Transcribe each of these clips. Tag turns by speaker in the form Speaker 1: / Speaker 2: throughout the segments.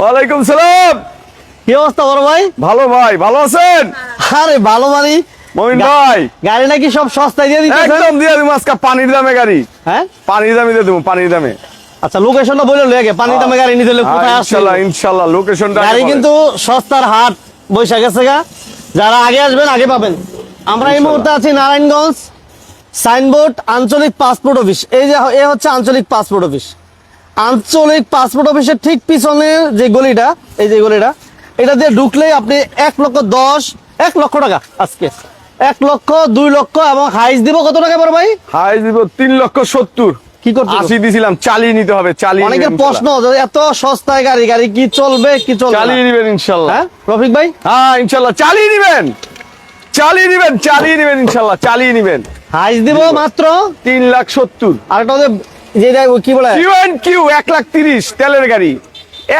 Speaker 1: ওয়ালাইকুম সালাম।
Speaker 2: কি অবস্থা বড় ভাই?
Speaker 1: ভালো ভাই ভালো আছেন?
Speaker 2: আরে ভালো মানে।
Speaker 1: মমিন ভাই।
Speaker 2: গাড়ি নাকি সব সস্তায় দিয়ে দিতেছেন?
Speaker 1: একদম দিয়ে দিব আজকে পানির দামে গাড়ি।
Speaker 2: হ্যাঁ?
Speaker 1: পানির দামে দিয়ে দেবো পানির দামে।
Speaker 2: আচ্ছা লোকেশনটা বলে লেগে পানি দামে গাড়ি নিতে কোথায় আসছে
Speaker 1: ইনশাল্লাহ ইনশাল্লাহ লোকেশনটা
Speaker 2: গাড়ি কিন্তু সস্তার হাট বৈশাখ গেছে গা। যারা আগে আসবেন আগে পাবেন। আমরা এই মুহূর্তে আছি নারায়ণগঞ্জ সাইনবোর্ড আঞ্চলিক পাসপোর্ট অফিস। এই যে এ হচ্ছে আঞ্চলিক পাসপোর্ট অফিস। আঞ্চলিক পাসপোর্ট অফিসের ঠিক পিছনে যে গলিটা এই যে গলিটা এটা দিয়ে ঢুকলেই আপনি এক লক্ষ দশ এক লক্ষ টাকা আজকে। এক লক্ষ দুই লক্ষ এবং হাইস দিব কত টাকা বড় ভাই?
Speaker 1: হাই দিব তিন লক্ষ সত্তর।
Speaker 2: কি করতে
Speaker 1: আশি দিছিলাম চালিয়ে নিতে হবে চালিয়ে
Speaker 2: অনেকের প্রশ্ন এত সস্তায় গাড়ি গাড়ি কি চলবে কি। চলবে
Speaker 1: চালিয়ে? নিবেন ইনশাল্লাহ।
Speaker 2: হ্যাঁ রফিক ভাই?
Speaker 1: হ্যাঁ ইনশাল্লাহ চালিয়ে নিবেন। চালিয়ে নিবেন চালিয়ে নিবেন ইনশাল্লাহ চালিয়ে নিবেন।
Speaker 2: হাইস দিব মাত্র
Speaker 1: তিন লাখ সত্তর।
Speaker 2: আরেকটা ওদের যেটা কি বলে?
Speaker 1: কিউ এন্ড কিউ এক লাখ তিরিশ তেলের গাড়ি।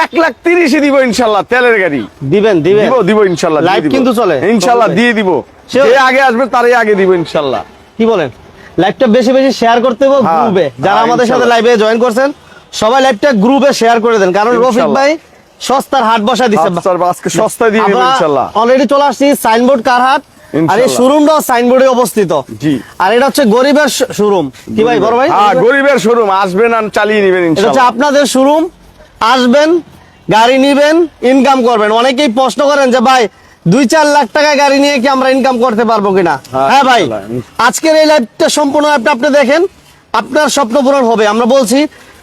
Speaker 1: এক লাখ তিরিশে দিব ইনশাল্লাহ তেলের গাড়ি।
Speaker 2: দিবেন দিবেন।
Speaker 1: দিব দিব ইনশাল্লাহ দিব।
Speaker 2: কিন্তু চলে।
Speaker 1: ইনশাল্লাহ দিয়ে দিব। যে আগে আসবে তারই আগে দিব ইনশাল্লাহ।
Speaker 2: কি বলেন? লাইভটা বেশি বেশি শেয়ার করতে হবে
Speaker 1: হ্যাঁ,
Speaker 2: গ্রুপে যারা
Speaker 1: হ্যাঁ,
Speaker 2: আমাদের সাথে। লাইভে জয়েন করছেন সবাই লাইভটা গ্রুপে শেয়ার করে দেন। কারণ রফিক ভাই সস্তার হাট বসা দিচ্ছে
Speaker 1: আচ্ছা, আজকে সস্তায় দিয়ে দিব ইনশাল্লাহ।
Speaker 2: অলরেডি চলে আসছি সাইনবোর্ড কার হাট? আর এই
Speaker 1: ইনশাল্লাহ।
Speaker 2: সাইনবোর্ডে অবস্থিত।
Speaker 1: জি।
Speaker 2: আর এটা হচ্ছে গরিবের শোরুম। কি ভাই বড় ভাই?
Speaker 1: হ্যাঁ গরিবের শোরুম। আসবেন আর চালিয়ে নিবেন
Speaker 2: এটা হচ্ছে আপনাদের শোরুম। আসবেন গাড়ি নিবেন ইনকাম করবেন। অনেকেই প্রশ্ন করেন যে ভাই দুই চার লাখ টাকা গাড়ি নিয়ে কি আমরা ইনকাম করতে পারব কিনা?
Speaker 1: হ্যাঁ,
Speaker 2: হ্যাঁ ভাই আজকের এই লাইভটা সম্পূর্ণ লাইভটা আপনি দেখেন। আপনার স্বপ্ন পূরণ হবে। আমরা বলছি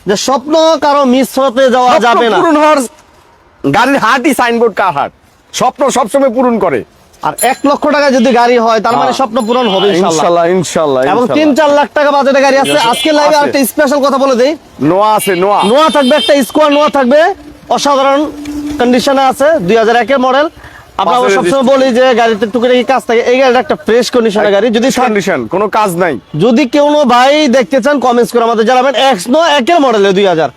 Speaker 2: যে স্বপ্ন কারও মিস হতে যাওয়া যাবে না।
Speaker 1: পূরণ হওয়ার গাড়ির হাটই সাইনবোর্ড কার হাট? স্বপ্ন সবসময় পূরণ করে।
Speaker 2: আর এক লক্ষ টাকা যদি গাড়ি হয় তার মানে
Speaker 1: হ্যাঁ।
Speaker 2: স্বপ্ন পূরণ হবে ইনশাল্লাহ
Speaker 1: ইনশাল্লাহ
Speaker 2: এবং তিন চার লাখ টাকা বাজেটে গাড়ি আছে। আজকের লাইভে। আরেকটা স্পেশাল কথা বলে দেই।
Speaker 1: নোয়া আছে নোয়া।
Speaker 2: নোয়া থাকবে একটা স্কোয়ার নোয়া থাকবে। অসাধারণ কন্ডিশনে আছে দুই হাজার একের মডেল আমরা সবসময় বলি যে গাড়িতে টুকিটাকি কাজ থাকে এই গাড়িটা একটা ফ্রেশ কন্ডিশনের গাড়ি। যদি
Speaker 1: কন্ডিশন কোনো কাজ নাই।
Speaker 2: যদি কেউ ভাই দেখতে চান কমেন্টস করে আমাদের জানাবেন। এক্স নো একের মডেলে দুই হাজার।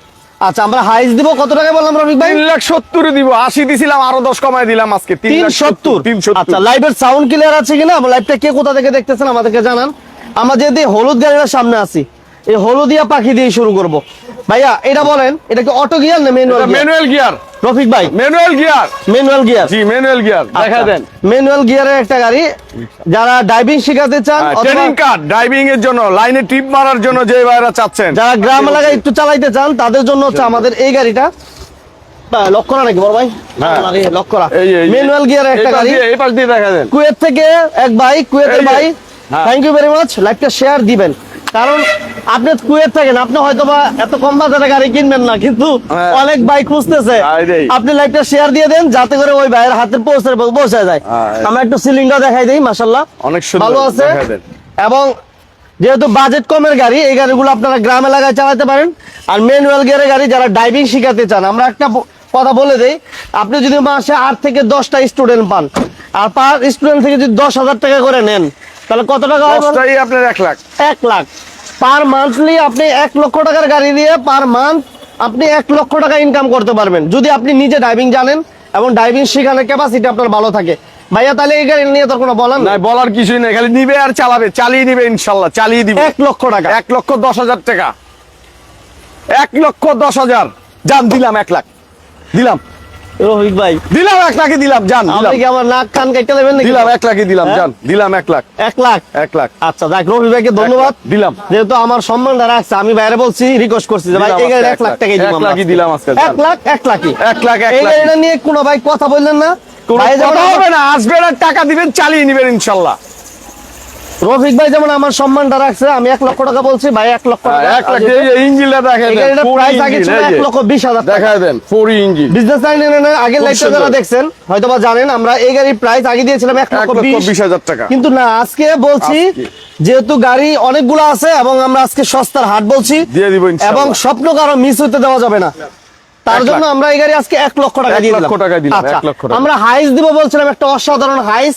Speaker 2: আচ্ছা আমরা হাইস দিব কত টাকা বললাম রফিক ভাই?
Speaker 1: তিন লাখ সত্তর দিব আশি দিছিলাম আরও দশ কমায় দিলাম আজকে
Speaker 2: তিন
Speaker 1: লাখ
Speaker 2: সত্তর
Speaker 1: তিন
Speaker 2: আচ্ছা
Speaker 1: সত্তর
Speaker 2: লাইভের সাউন্ড ক্লিয়ার আছে কিনা? লাইভটা কে কোথা থেকে দেখতেছেন আমাদেরকে জানান। আমরা যেহেতু হলুদ গাড়িটার সামনে আছি এই হলুদিয়া পাখি দিয়ে শুরু করব। ভাইয়া এটা বলেন এটা কি অটো গিয়ার না manual gear
Speaker 1: manual gear
Speaker 2: Rafiq ভাই
Speaker 1: ম্যানুয়াল গিয়ার
Speaker 2: ম্যানুয়াল গিয়ার
Speaker 1: জি ম্যানুয়াল গিয়ার দেখা দেন।
Speaker 2: ম্যানুয়াল গিয়ারের একটা গাড়ি যারা ড্রাইভিং শেখাতে চান
Speaker 1: ট্রেনিং কার ড্রাইভিং এর জন্য লাইনে টিপ মারার জন্য যে ভাইরা চাচ্ছেন।
Speaker 2: যারা গ্রাম এলাকায় একটু চালাইতে চান তাদের জন্য হচ্ছে আমাদের এই গাড়িটা। লক্ষ না নাকি বড় ভাই?
Speaker 1: হ্যাঁ।
Speaker 2: ম্যানুয়াল গিয়ারের একটা গাড়ি।
Speaker 1: এই পাশ দিয়ে দেখা দেন।
Speaker 2: কুয়েত থেকে এক ভাই কুয়েতের ভাই। থ্যাংক ইউ ভেরি মাচ লাইভটা শেয়ার দিবেন। কারণ আপনি কুয়েত থাকেন আপনি হয়তো বা এত কম বাজারে গাড়ি কিনবেন না কিন্তু
Speaker 1: হ্যাঁ।
Speaker 2: অনেক ভাই খুঁজতেছে। আপনি লাইভটা শেয়ার দিয়ে দেন যাতে করে ওই ভাইয়ের হাতে পৌঁছে পৌঁছে যায়। আমরা একটু সিলিংটা দেখাই দিই মাশাল্লাহ
Speaker 1: অনেক
Speaker 2: ভালো আছে। এবং যেহেতু বাজেট কমের গাড়ি এই গাড়িগুলো আপনারা গ্রাম এলাকায় চালাতে পারেন। আর ম্যানুয়াল গিয়ারের গাড়ি যারা ড্রাইভিং শিখাতে চান আমরা একটা কথা বলে দেই আপনি যদি মাসে আট থেকে দশটা স্টুডেন্ট পান আর পার স্টুডেন্ট থেকে যদি দশ হাজার টাকা করে নেন তাহলে কত টাকা হয়
Speaker 1: আপনার এক লাখ।
Speaker 2: এক লাখ। পার মান্থলি আপনি এক লক্ষ টাকার গাড়ি দিয়ে পার মান্থ আপনি এক লক্ষ টাকা ইনকাম করতে পারবেন। যদি আপনি নিজে ড্রাইভিং জানেন এবং ড্রাইভিং শেখানোর ক্যাপাসিটি আপনার ভালো থাকে। ভাইয়া তাহলে এই গাড়ি নিয়ে তোর কোনো বলার
Speaker 1: না
Speaker 2: নাই
Speaker 1: বলার কিছুই নেই খালি নিবে আর চালাবে। চালিয়ে নিবে ইনশাল্লাহ চালিয়ে দিবে।
Speaker 2: এক লক্ষ টাকা।
Speaker 1: এক লক্ষ দশ হাজার টাকা। এক লক্ষ দশ হাজার। যান দিলাম এক লাখ। দিলাম।
Speaker 2: রোহিত ভাই।
Speaker 1: দিলাম এক লাখে দিলাম
Speaker 2: আপনি কি আমার নাক কান কেটে দেবেন নাকি?
Speaker 1: দিলাম এক লাখে দিলাম
Speaker 2: হ্যাঁ?
Speaker 1: যান দিলাম এক লাখ।
Speaker 2: এক লাখ?
Speaker 1: এক লাখ।
Speaker 2: আচ্ছা যাক রবি ভাইকে ধন্যবাদ।
Speaker 1: দিলাম।
Speaker 2: যেহেতু আমার সম্মানটা রাখছে আমি বাইরে বলছি রিকোয়েস্ট করছি যে ভাই
Speaker 1: দিলাম
Speaker 2: এই গাড়ি এক লাখ টাকাই।
Speaker 1: এক লাখই দিলাম আজকে,
Speaker 2: এক লাখ এক লাখই।
Speaker 1: এক লাখ, এক লাখ।
Speaker 2: গাড়িটা নিয়ে কোনো ভাই কথা বললেন না?
Speaker 1: কথা হবে না আসবেন আর টাকা দিবেন চালিয়ে নিবেন ইনশাল্লাহ।
Speaker 2: রফিক ভাই যেমন আমার সম্মানটা রাখছে আমি এক লক্ষ টাকা বলছি ভাই এক লক্ষ টাকা
Speaker 1: এক লাখ এই যে ইঞ্জিনটা দেখেন
Speaker 2: প্রাইস আগে ছিল এক লক্ষ বিশ হাজার
Speaker 1: দেখা দেন ফোর ইঞ্জিন
Speaker 2: বিজনেস লাইনের আগের
Speaker 1: খুব
Speaker 2: যারা দেখছেন হয়তো বা জানেন আমরা এই গাড়ির প্রাইস আগে দিয়েছিলাম এক লক্ষ বিশ।
Speaker 1: হাজার টাকা।
Speaker 2: কিন্তু না আজকে বলছি যেহেতু গাড়ি অনেকগুলো আছে এবং আমরা আজকে সস্তার হাট বলছি। এবং স্বপ্ন কারও মিস হতে দেওয়া যাবে না। তার জন্য আমরা এই গাড়ি আজকে এক লক্ষ টাকা দিয়ে
Speaker 1: লক্ষ
Speaker 2: দিলাম।
Speaker 1: টাকা দিলাম,
Speaker 2: আচ্ছা,
Speaker 1: টাকা।
Speaker 2: আমরা হাইস দিব বলছিলাম একটা অসাধারণ হাইস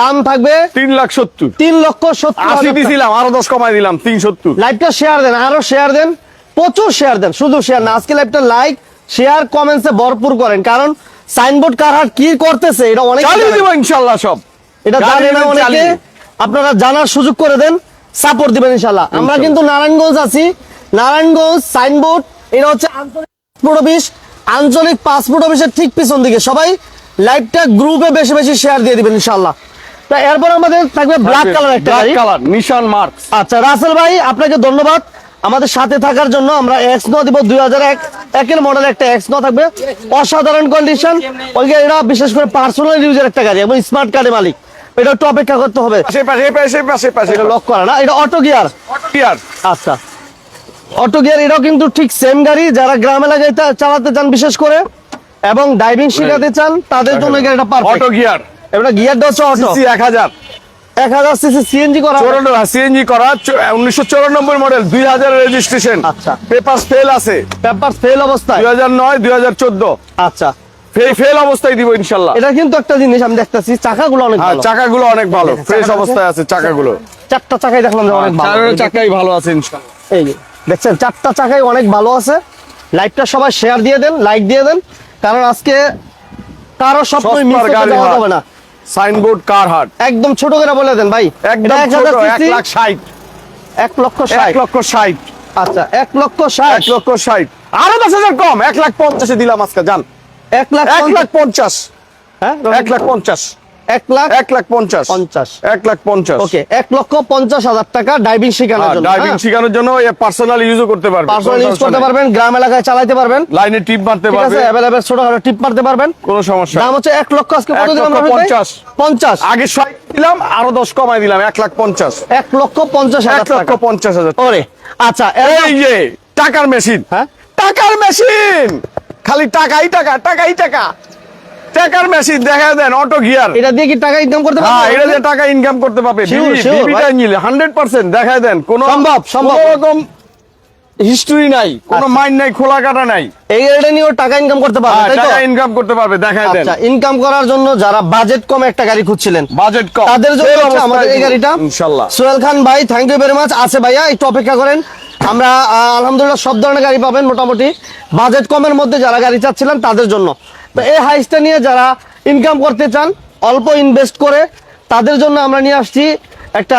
Speaker 2: দাম থাকবে
Speaker 1: তিন লাখ সত্তর।
Speaker 2: তিন লক্ষ সত্তর
Speaker 1: আশি দিছিলাম আরও দশ কমাই দিলাম তিন সত্তর।
Speaker 2: লাইভটা শেয়ার দেন আরও শেয়ার দেন প্রচুর শেয়ার দেন শুধু শেয়ার না আজকে লাইভটা লাইক শেয়ার কমেন্টসে ভরপুর করেন কারণ সাইনবোর্ড কার হাট কি করতেছে এটা অনেক
Speaker 1: চালিয়ে দিব ইনশাল্লাহ সব।
Speaker 2: এটা জানে না অনেকে। আপনারা জানার সুযোগ করে দেন সাপোর্ট দিবেন ইনশাল্লাহ। আমরা কিন্তু নারায়ণগঞ্জ আছি। নারায়ণগঞ্জ সাইনবোর্ড এটা হচ্ছে আঞ্চলিক পাসপোর্ট অফিস আঞ্চলিক পাসপোর্ট অফিসের ঠিক পিছন দিকে। সবাই লাইভটা গ্রুপে বেশি বেশি শেয়ার দিয়ে দিবেন ইনশাল্লাহ। তা এরপর আমাদের থাকবে ব্ল্যাক কালার একটা
Speaker 1: ব্ল্যাক
Speaker 2: গাড়ি।
Speaker 1: কালার নিশান মার্কস
Speaker 2: আচ্ছা রাসেল ভাই আপনাকে ধন্যবাদ। আমাদের সাথে থাকার জন্য আমরা এক্স নো দিব দুই হাজার এক। একের মডেল একটা এক্স নো থাকবে। অসাধারণ কন্ডিশন ওই গাড়িটা বিশেষ করে পার্সোনাল ইউজের একটা গাড়ি এবং স্মার্ট কার্ডের মালিক। এটা একটু অপেক্ষা করতে হবে। লক করা না এটা অটো গিয়ার
Speaker 1: ইয়ার
Speaker 2: আচ্ছা। অটো গিয়ার এটাও কিন্তু ঠিক সেম গাড়ি যারা গ্রাম এলাকায় চালাতে চান বিশেষ করে এবং ড্রাইভিং শেখাতে চান তাদের জন্য গাড়িটা
Speaker 1: অটো গিয়ার
Speaker 2: এটা গিয়ারটা হচ্ছে অটো
Speaker 1: এক হাজার।
Speaker 2: এক হাজার সিসি সিএনজি করা
Speaker 1: সিএনজি করা উনিশশো চৌরানব্বই মডেল দুই হাজার রেজিস্ট্রেশন
Speaker 2: আচ্ছা।
Speaker 1: পেপার ফেল আছে।
Speaker 2: পেপার ফেল অবস্থায়।
Speaker 1: দুই হাজার নয় দুই হাজার চোদ্দ।
Speaker 2: আচ্ছা।
Speaker 1: ফেল অবস্থায় দিব ইনশাল্লাহ।
Speaker 2: এটা কিন্তু একটা জিনিস আমি দেখতেছি চাকাগুলো অনেক
Speaker 1: হ্যাঁ
Speaker 2: ভালো।
Speaker 1: চাকাগুলো অনেক ভালো। ফ্রেশ অবস্থায় আছে চাকাগুলো।
Speaker 2: চারটা চাকাই দেখলাম যে অনেক ভালো।
Speaker 1: চারের চাকাই ভালো আছে ইনশাল্লাহ।
Speaker 2: এই দেখছেন চারটা চাকাই অনেক ভালো আছে। লাইকটা সবাই শেয়ার দিয়ে দেন লাইক দিয়ে দেন। কারণ আজকে কারও সব মিস যাওয়া না।
Speaker 1: সাইনবোর্ড কার হাট
Speaker 2: একদম ছোট করে বলে দেন ভাই।
Speaker 1: একদম
Speaker 2: এক
Speaker 1: ছোট
Speaker 2: হাজার
Speaker 1: এক
Speaker 2: লক্ষ
Speaker 1: লাখ ষাট।
Speaker 2: এক লক্ষ
Speaker 1: এক
Speaker 2: ষাট
Speaker 1: লক্ষ ষাট।
Speaker 2: আচ্ছা এক লক্ষ ষাট।
Speaker 1: এক লক্ষ ষাট। আরও দশ হাজার কম। এক লাখ পঞ্চাশে দিলাম আজকে জান।
Speaker 2: এক লাখ
Speaker 1: এক লাখ পঞ্চাশ।
Speaker 2: হ্যাঁ
Speaker 1: এক লাখ পঞ্চাশ।
Speaker 2: এক লাখ?
Speaker 1: এক লাখ পঞ্চাশ।
Speaker 2: পঞ্চাশ।
Speaker 1: এক লাখ পঞ্চাশ।
Speaker 2: ওকে এক লক্ষ পঞ্চাশ হাজার টাকা ড্রাইভিং শেখানোর জন্য
Speaker 1: ড্রাইভিং শেখানোর জন্য পার্সোনাল ইউজও করতে পারবে।
Speaker 2: পার্সোনাল ইউজ করতে পারবেন গ্রাম এলাকায় চালাতে পারবেন।
Speaker 1: লাইনে টিপ মারতে
Speaker 2: ঠিক অ্যাভেলেবেল ছোট টিপ মারতে পারবেন।
Speaker 1: কোনো সমস্যা
Speaker 2: দাম হচ্ছে এক লক্ষ আজকে কত দিলাম
Speaker 1: লক্ষ
Speaker 2: রবি ভাই?
Speaker 1: পঞ্চাশ।
Speaker 2: পঞ্চাশ।
Speaker 1: আগে ষাট দিলাম আরও দশ কমাই দিলাম এক লাখ পঞ্চাশ।
Speaker 2: এক লক্ষ পঞ্চাশ
Speaker 1: এক লক্ষ পঞ্চাশ হাজার
Speaker 2: ওরে আচ্ছা
Speaker 1: এই যে টাকার মেশিন
Speaker 2: হ্যাঁ?
Speaker 1: টাকার মেশিন খালি টাকাই টাকা টাকাই টাকা। টাকার মেশিন দেখা দেন অটো গিয়ার
Speaker 2: এটা দিয়ে কি টাকা ইনকাম করতে
Speaker 1: হ্যাঁ এটা দিয়ে টাকা ইনকাম করতে পারবে। হান্ড্রেড পার্সেন্ট দেখায় দেন কোন
Speaker 2: সম্ভব, সম্ভব।
Speaker 1: রকম হিস্টরি নাই কোনো
Speaker 2: আচ্ছা।
Speaker 1: মাইন্ড নাই খোলা কাটা নাই।
Speaker 2: এই টাকা ইনকাম করতে পারবেন
Speaker 1: হ্যাঁ,
Speaker 2: তাই তো?
Speaker 1: টাকা ইনকাম করতে পারবে দেখায় দেন।
Speaker 2: আচ্ছা ইনকাম করার জন্য যারা বাজেট কম একটা গাড়ি খুঁজছিলেন
Speaker 1: বাজেট কম।
Speaker 2: তাদের জন্য আমাদের এই গাড়িটা।
Speaker 1: ইনশাল্লাহ।
Speaker 2: সোহেল খান ভাই থ্যাংক ইউ ভেরি মাচ আছে ভাইয়া একটু অপেক্ষা করেন। আমরা আলহামদুলিল্লাহ সব ধরনের গাড়ি পাবেন মোটামুটি। বাজেট কমের মধ্যে যারা গাড়ি চাচ্ছিলেন তাদের জন্য। তো এই হাইসটা নিয়ে যারা ইনকাম করতে চান অল্প ইনভেস্ট করে তাদের জন্য আমরা নিয়ে আসছি একটা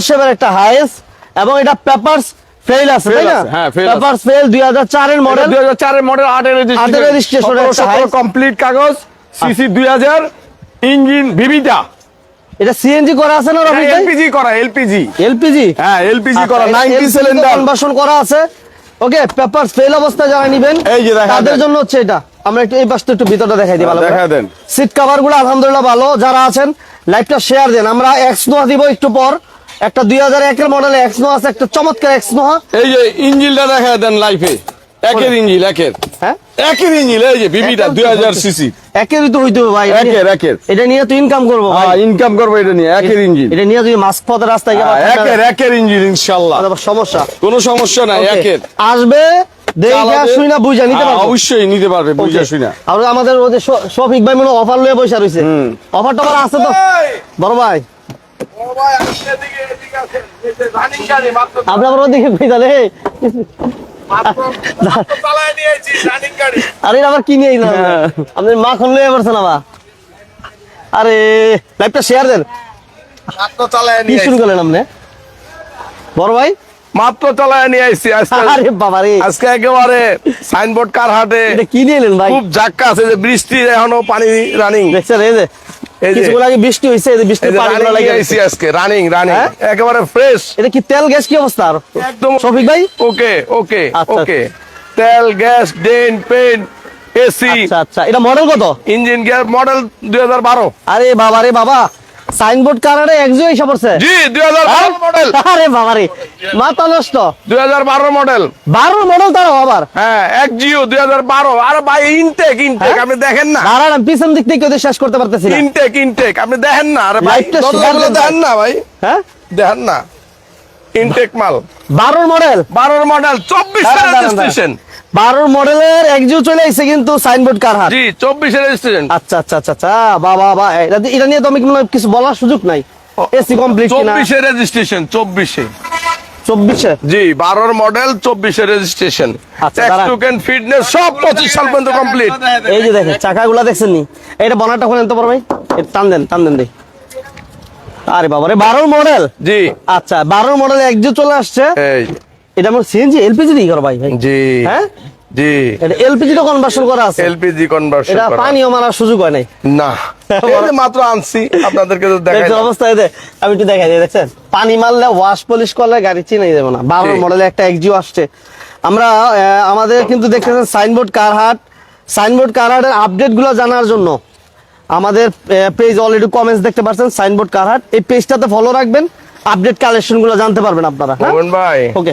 Speaker 2: শেপের একটা হাইস এবং এটা পেপারস ফেল আছে তাই না?
Speaker 1: হ্যাঁ।
Speaker 2: Papers fail model
Speaker 1: model complete কাগজ সিসি ইঞ্জিন ভিভিটা
Speaker 2: এটা সিএনজি করা আছে না রবি
Speaker 1: এলপিজি করা এলপিজি
Speaker 2: এলপিজি
Speaker 1: হ্যাঁ এলপিজি
Speaker 2: আচ্ছা,
Speaker 1: করা নাইনটি সিলিন্ডার
Speaker 2: কনভার্সন করা আছে। ওকে পেপার ফেল অবস্থায় যারা নিবেন তাদের জন্য হচ্ছে এটা। আমরা একটু এই পাশটা একটু ভিতরটা দেখাই দিই ভালো
Speaker 1: দেখা দেন।
Speaker 2: সিট কভারগুলো আলহামদুলিল্লাহ ভালো। যারা আছেন লাইভটা শেয়ার দেন। আমরা এক্স নোয়া দিব একটু পর। একটা দুই হাজার একের মডেলে এক্স নোয়া আছে একটা চমৎকার এক্স নোয়া
Speaker 1: এই যে ইঞ্জিনটা দেখা দেন লাইফে একের ইঞ্জিন একের।
Speaker 2: হ্যাঁ?
Speaker 1: একের ইঞ্জিন এই যে বিবিটা দুই হাজার সিসি।
Speaker 2: একেরই তো হইতে ভাই।
Speaker 1: একের একের।
Speaker 2: এটা নিয়ে তো ইনকাম করব ভাই।
Speaker 1: ইনকাম করব এটা নিয়ে একের ইঞ্জিন
Speaker 2: এটা নিয়ে যদি মাস্ক পথে রাস্তায় গিয়ে
Speaker 1: হ্যাঁ, একের একের ইঞ্জিন ইনশাল্লাহ।
Speaker 2: আবার সমস্যা।
Speaker 1: কোনো সমস্যা নাই একের।
Speaker 2: আসবে নিতে
Speaker 1: হ্যাঁ,
Speaker 2: পারব।
Speaker 1: অবশ্যই নিতে পারবে বুঝা শুনা।
Speaker 2: আর আমাদের শফিক ভাই মনে অফার লয়ে বসে রয়েছে অফার টফার আছে তো? বড় ভাই। আপনি ওদিকে কই তাহলে আরে আবার কি নিয়ে আপনি মাখন লয়ে পড়ছেন আবার আরে লাইভটা শেয়ার দেন। কি শুরু করলেন আপনি? বড় ভাই?
Speaker 1: মাত্র চালায় নিয়ে আসছি আজকে
Speaker 2: আরে
Speaker 1: একেবারে সাইনবোর্ড কার হাটে
Speaker 2: কি নিয়ে এলেন ভাই?
Speaker 1: খুব আছে যে বৃষ্টি এখনও পানি রানিং
Speaker 2: দেখছেন এই যে কিছুক্ষণ আগে বৃষ্টি হয়েছে বৃষ্টির পানিগুলো লাগে
Speaker 1: আইসি আজকে রানিং রানিং
Speaker 2: হ্যাঁ?
Speaker 1: একেবারে ফ্রেশ
Speaker 2: এটা কি তেল গ্যাস কি অবস্থা
Speaker 1: একদম
Speaker 2: শফিক ভাই?
Speaker 1: ওকে ওকে
Speaker 2: আচ্ছা,
Speaker 1: ওকে। তেল গ্যাস ডেন পেন এসি।
Speaker 2: আচ্ছা আচ্ছা। এটা মডেল কত?
Speaker 1: ইঞ্জিন গিয়ার মডেল দুই হাজার বারো।
Speaker 2: আরে বাবা রে বাবা। সাইনবোর্ড কারারে একজো এসে পড়ছে
Speaker 1: জি দুই হাজার
Speaker 2: হ্যাঁ?
Speaker 1: বারো মডেল
Speaker 2: আরে বাবা রে মাথা নষ্ট।
Speaker 1: দুই হাজার বারো মডেল
Speaker 2: বারো মডেল তারও আবার?
Speaker 1: হ্যাঁ এক জিও দুই হাজার বারো। আর ভাই ইনটেক ইনটেক
Speaker 2: হ্যাঁ?
Speaker 1: আপনি দেখেন না।
Speaker 2: দাঁড়ান পিছন দিক থেকে ওদের শেষ করতে পারতেছি না।
Speaker 1: ইনটেক ইনটেক আপনি দেখেন না। আরে ভাই দেখেন না ভাই।
Speaker 2: হ্যাঁ?
Speaker 1: দেখেন না। ইনটেক মাল।
Speaker 2: বারোর মডেল
Speaker 1: বারোর মডেল চব্বিশ
Speaker 2: দাঁড়ান, দাঁড়ান,
Speaker 1: রেজিস্ট্রেশন
Speaker 2: বারোর মডেলের একজো চলে আসছে কিন্তু সাইনবোর্ড কার হাত?
Speaker 1: জি চব্বিশে রেজিস্ট্রেশন
Speaker 2: আচ্ছা আচ্ছা আচ্ছা আচ্ছা বাবা বাবা এটা এটা নিয়ে তো আমি কিছু বলার সুযোগ নাই। এসি কমপ্লিট
Speaker 1: চব্বিশে রেজিস্ট্রেশন চব্বিশে।
Speaker 2: চব্বিশে?
Speaker 1: জি বারোর মডেল চব্বিশে রেজিস্ট্রেশন
Speaker 2: আচ্ছা,
Speaker 1: ফিটনেস সব পঁচিশ সাল পর্যন্ত কমপ্লিট
Speaker 2: এই যে দেখেন চাকাগুলা দেখছেন নি এটা বনাটা খোলেন তো বড় ভাই। টান দেন টান দেন আরে বাবা রে বারোর মডেল?
Speaker 1: জি।
Speaker 2: আচ্ছা বারোর মডেল একজো চলে আসছে। এটা আমার সিএনজি এলপিজি দিয়ে করো ভাই ভাই।
Speaker 1: জি
Speaker 2: হ্যাঁ?
Speaker 3: জি।
Speaker 2: এটা এলপিজি তো কনভার্সন করা আছে।
Speaker 3: এলপিজি কনভার্সন
Speaker 2: এটা পানিও মারার সুযোগ হয় নাই।
Speaker 3: না। এই মাত্র আনছি আপনাদেরকে তো দেখাই
Speaker 2: দেখছেন অবস্থায় দে আমি একটু দেখাই দিই দেখছেন? পানি মারলে ওয়াশ পলিশ করলে গাড়ি চিনাই যাবে না। বারো মডেলে একটা এক্সিও আসছে। আমরা আমাদের কিন্তু দেখতেছেন সাইনবোর্ড কারহাট সাইনবোর্ড কারহাটের আপডেটগুলো জানার জন্য। আমাদের পেজ অলরেডি কমেন্টস দেখতে পাচ্ছেন সাইনবোর্ড কারহাট এই পেজটাতে ফলো রাখবেন। আপডেট কালেকশনগুলো জানতে পারবেন আপনারা হ্যাঁ?
Speaker 3: ভাই।
Speaker 2: ওকে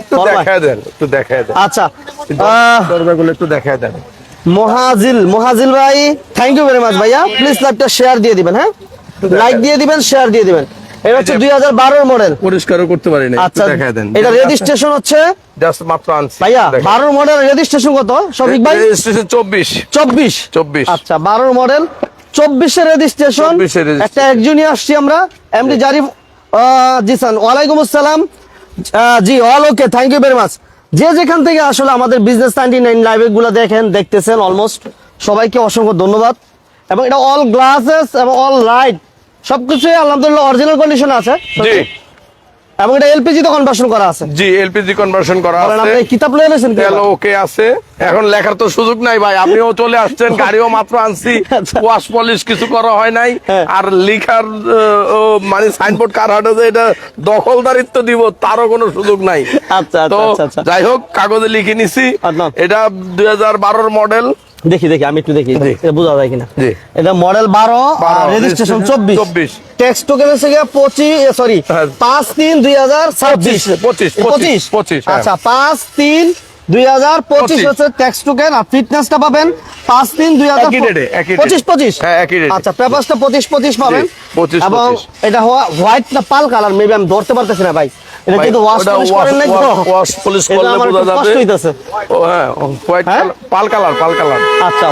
Speaker 3: একটু দেখাই দেন একটু দেখাই দেন।
Speaker 2: আচ্ছা
Speaker 3: দরজাগুলো একটু দেখাই দেন।
Speaker 2: মহাজিল মহাজিল ভাই থ্যাংক ইউ ভেরি মাচ ভাইয়া। প্লিজ লাইভটা শেয়ার দিয়ে দিবেন হ্যাঁ? লাইক দিয়ে দিবেন শেয়ার দিয়ে দিবেন। এটা হচ্ছে দুই হাজার মডেল
Speaker 3: পরিষ্কারও করতে পারি না
Speaker 2: আচ্ছা
Speaker 3: একটু দেন।
Speaker 2: এটা রেজিস্ট্রেশন হচ্ছে?
Speaker 3: জাস্ট মাত্র আনছি
Speaker 2: ভাইয়া মডেল রেজিস্ট্রেশন কত ভাই?
Speaker 3: রেজিস্ট্রেশন
Speaker 2: আচ্ছা বারোর মডেল
Speaker 3: 24 এর registration।
Speaker 2: একটা একজনই আসছি আমরা এমডি জারিফ জি স্যার ওয়ালাইকুম আসসালাম। জি all okay thank you very much যে যেখান থেকে আসলে আমাদের বিজনেস নাইনটি নাইন লাইভগুলো দেখেন, দেখতেছেন অলমোস্ট সবাইকে অসংখ্য ধন্যবাদ। এবং এটা অল গ্লাসেস এবং অল লাইট সবকিছুই আলহামদুলিল্লাহ অরিজিনাল কন্ডিশন আছে। এবং এটা এলপিজি তো কনভার্সন করা আছে।
Speaker 3: জি এলপিজি কনভার্সন করা আছে।
Speaker 2: আপনি কিতাব লয়ে এনেছেন কি
Speaker 3: তেল ওকে আছে। এখন লেখার তো সুযোগ নাই ভাই আপনিও চলে আসছেন গাড়িও মাত্র আনছি।
Speaker 2: আচ্ছা।
Speaker 3: ওয়াশ পলিশ কিছু করা হয় নাই।
Speaker 2: হ্যাঁ।
Speaker 3: আর লিখার মানে সাইনবোর্ড কার হাটে যে এটা দখলদারিত্ব দিব তারও কোনো সুযোগ নাই।
Speaker 2: আচ্ছা, আচ্ছা, আচ্ছা, আচ্ছা।
Speaker 3: যাই হোক কাগজে লিখে নিছি। এটা দুই হাজার বারোর মডেল
Speaker 2: দেখি দেখি আমি একটু দেখি। বোঝা যায় কিনা? এটা মডেল বারো রেজিস্ট্রেশন চব্বিশ।
Speaker 3: 24
Speaker 2: টেক্সট টোকেন হচ্ছে গিয়ে পঁচিশ সরি
Speaker 3: হ্যাঁ।
Speaker 2: পাঁচ তিন দুই হাজার ছাব্বিশ।
Speaker 3: 25, 25, 25, হ্যাঁ।
Speaker 2: আচ্ছা পাঁচ তিন দুই হাজার পঁচিশ হচ্ছে টেক্সট টোকেন আর ফিটনেসটা পাবেন পাঁচ তিন দুই হাজার। পঁচিশ। পঁচিশ
Speaker 3: হ্যাঁ,
Speaker 2: আচ্ছা পেপারসটা পঁচিশ পঁচিশ পাবেন।
Speaker 3: 25,
Speaker 2: এবং এটা হোয়াইট না পাল কালার মেবি আমি ধরতে পারতেছি না ভাই। এটা কিন্তু ওয়াশ পলিশ করেন নাই তো?
Speaker 3: polish
Speaker 2: এটা
Speaker 3: করলে বোঝা
Speaker 2: কষ্ট হইতাছে।
Speaker 3: ও হ্যাঁ হোয়াইট
Speaker 2: হ্যাঁ?
Speaker 3: পাল কালার পাল কালার
Speaker 2: আচ্ছা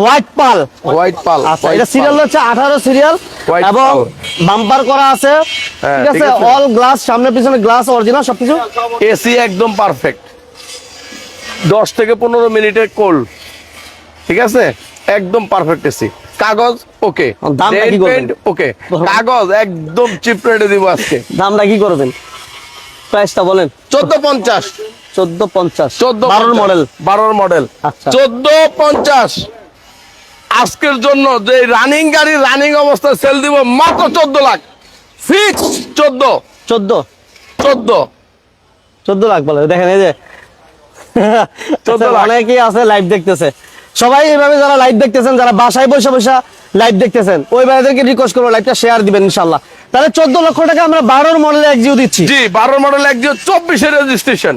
Speaker 2: হোয়াইট পাল।
Speaker 3: হোয়াইট পাল
Speaker 2: আচ্ছা এটা সিরিয়াল হচ্ছে আঠারো সিরিয়াল এবং বাম্পার করা আছে।
Speaker 3: হ্যাঁ,
Speaker 2: ঠিক আছে? অল গ্লাস সামনে পিছনে গ্লাস অরিজিনাল সবকিছু?
Speaker 3: এসি একদম পারফেক্ট দশ থেকে পনেরো মিনিটের কোল্ড ঠিক আছে? একদম পারফেক্ট এসি কাগজ ওকে
Speaker 2: দামটা কি করবেন?
Speaker 3: ওকে কাগজ একদম চিপ রেটে দিব আজকে।
Speaker 2: দামটা কি করবেন? প্রাইসটা বলেন।
Speaker 3: চোদ্দ পঞ্চাশ।
Speaker 2: চোদ্দ পঞ্চাশ।
Speaker 3: চোদ্দ
Speaker 2: বারোর মডেল।
Speaker 3: বারোর মডেল।
Speaker 2: আচ্ছা।
Speaker 3: চোদ্দ পঞ্চাশ। আজকের জন্য যে রানিং গাড়ি রানিং অবস্থায় সেল দিব মাত্র চোদ্দ লাখ। ফিক্স চোদ্দ।
Speaker 2: চোদ্দ।
Speaker 3: চোদ্দ।
Speaker 2: চোদ্দ লাখ বলে। দেখেন এই যে।
Speaker 3: 14 লাখ।
Speaker 2: অনেকেই আছে লাইভ দেখতেছে। সবাই এইভাবে যারা লাইভ দেখতেছেন যারা বাসায় বসে বসে লাইভ দেখতেছেন ওই ভাইদেরকে রিকোয়েস্ট করব লাইভটা শেয়ার দিবেন ইনশাল্লাহ তাহলে চোদ্দ লক্ষ টাকা আমরা বারোর মডেল একজিও দিচ্ছি।
Speaker 3: জি বারো মডেল একজিও চব্বিশের রেজিস্ট্রেশন